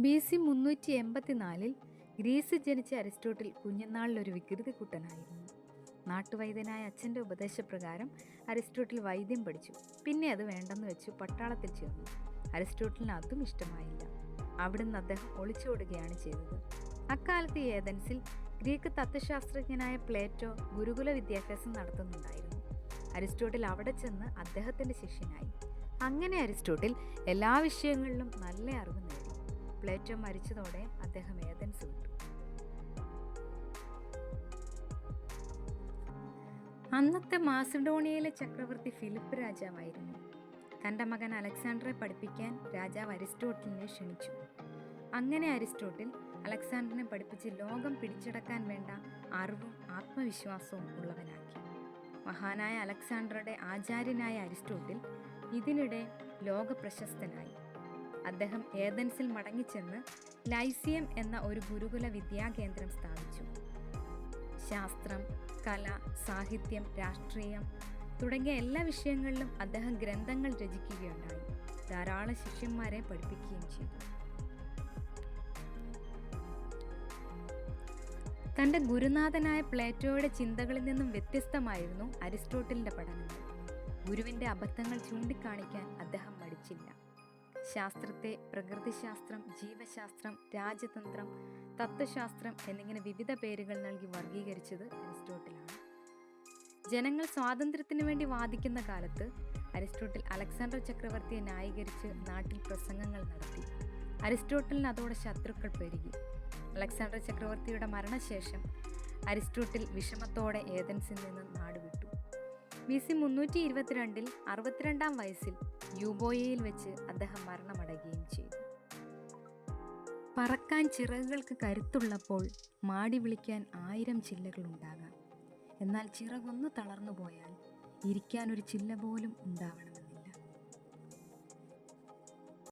B C മുന്നൂറ്റി എൺപത്തിനാലിൽ ഗ്രീസിൽ ജനിച്ച Aristotle കുഞ്ഞുനാളിലൊരു വികൃതിക്കുട്ടനായിരുന്നു. നാട്ടുവൈദ്യനായ അച്ഛന്റെ ഉപദേശപ്രകാരം അരിസ്റ്റോട്ടിൽ വൈദ്യം പഠിച്ചു. പിന്നെ അത് വേണ്ടെന്ന് വെച്ചു പട്ടാളത്തിൽ ചേർന്നു. അരിസ്റ്റോട്ടിലിന് അതും ഇഷ്ടമായില്ല. അവിടുന്ന് അദ്ദേഹം ഒളിച്ചോടുകയാണ് ചെയ്തത്. അക്കാലത്ത് ഏതൻസിൽ ഗ്രീക്ക് തത്വശാസ്ത്രജ്ഞനായ പ്ലേറ്റോ ഗുരുകുല വിദ്യാഭ്യാസം നടത്തുന്നുണ്ടായിരുന്നു. അരിസ്റ്റോട്ടിൽ അവിടെ ചെന്ന് അദ്ദേഹത്തിന്റെ ശിഷ്യനായി. അങ്ങനെ അരിസ്റ്റോട്ടിൽ എല്ലാ വിഷയങ്ങളിലും നല്ല അറിവ് പ്ലേറ്റോ മരിച്ചതോടെ അദ്ദേഹം ഏതൻസ് വിട്ടു. അന്നത്തെ മാസിഡോണിയയിലെ ചക്രവർത്തി ഫിലിപ്പ് രാജാവായിരുന്നു. തന്റെ മകൻ അലക്സാണ്ടറെ പഠിപ്പിക്കാൻ രാജാവ് അരിസ്റ്റോട്ടിലിനെ ക്ഷണിച്ചു. അങ്ങനെ അരിസ്റ്റോട്ടിൽ അലക്സാണ്ടറിനെ പഠിപ്പിച്ച് ലോകം പിടിച്ചടക്കാൻ വേണ്ട അറിവും ആത്മവിശ്വാസവും ഉള്ളവനാക്കി. മഹാനായ അലക്സാണ്ടറുടെ ആചാര്യനായ അരിസ്റ്റോട്ടിൽ ഇതിനിടെ ലോക പ്രശസ്തനായി അദ്ദേഹം ഏതൻസിൽ മടങ്ങിച്ചെന്ന് ലൈസിയം എന്ന ഒരു ഗുരുകുല വിദ്യാകേന്ദ്രം സ്ഥാപിച്ചു. ശാസ്ത്രം കല സാഹിത്യം രാഷ്ട്രീയം തുടങ്ങിയ എല്ലാ വിഷയങ്ങളിലും അദ്ദേഹം ഗ്രന്ഥങ്ങൾ രചിക്കുകയുണ്ടായി. ധാരാളം ശിഷ്യന്മാരെ പഠിപ്പിക്കുകയും ചെയ്തു. തന്റെ ഗുരുനാഥനായ പ്ലേറ്റോയുടെ ചിന്തകളിൽ നിന്നും വ്യത്യസ്തമായിരുന്നു അരിസ്റ്റോട്ടലിന്റെ പഠനങ്ങൾ. ഗുരുവിന്റെ അബദ്ധങ്ങൾ ചൂണ്ടിക്കാണിക്കാൻ അദ്ദേഹം മടിച്ചില്ല. ശാസ്ത്രത്തെ പ്രകൃതിശാസ്ത്രം ജീവശാസ്ത്രം രാജതന്ത്രം തത്വശാസ്ത്രം എന്നിങ്ങനെ വിവിധ പേരുകൾ നൽകി വർഗീകരിച്ചത് അരിസ്റ്റോട്ടിലാണ്. ജനങ്ങൾ സ്വാതന്ത്ര്യത്തിനു വേണ്ടി വാദിക്കുന്ന കാലത്ത് അരിസ്റ്റോട്ടിൽ അലക്സാണ്ടർ ചക്രവർത്തിയെ ന്യായീകരിച്ച് നാട്ടിൽ പ്രസംഗങ്ങൾ നടത്തി. അരിസ്റ്റോട്ടലിന് അതോടെ ശത്രുക്കൾ പെരുകി. അലക്സാണ്ടർ ചക്രവർത്തിയുടെ മരണശേഷം അരിസ്റ്റോട്ടിൽ വിഷമത്തോടെ ഏതൻസിൽ നിന്ന് നാടുവിട്ടു. ബി സി മുന്നൂറ്റി ഇരുപത്തിരണ്ടിൽ അറുപത്തിരണ്ടാം വയസ്സിൽ യൂബോയയിൽ വെച്ച് അദ്ദേഹം മരണമടയുകയും ചെയ്തു. പറക്കാൻ ചിറകുകൾക്ക് കരുത്തുള്ളപ്പോൾ മാടി വിളിക്കാൻ ആയിരം ചില്ലകളുണ്ടാകാം. എന്നാൽ ചിറകൊന്നു തളർന്നു പോയാൽ ഇരിക്കാൻ ഒരു ചില്ല പോലും ഉണ്ടാവണമെന്ന്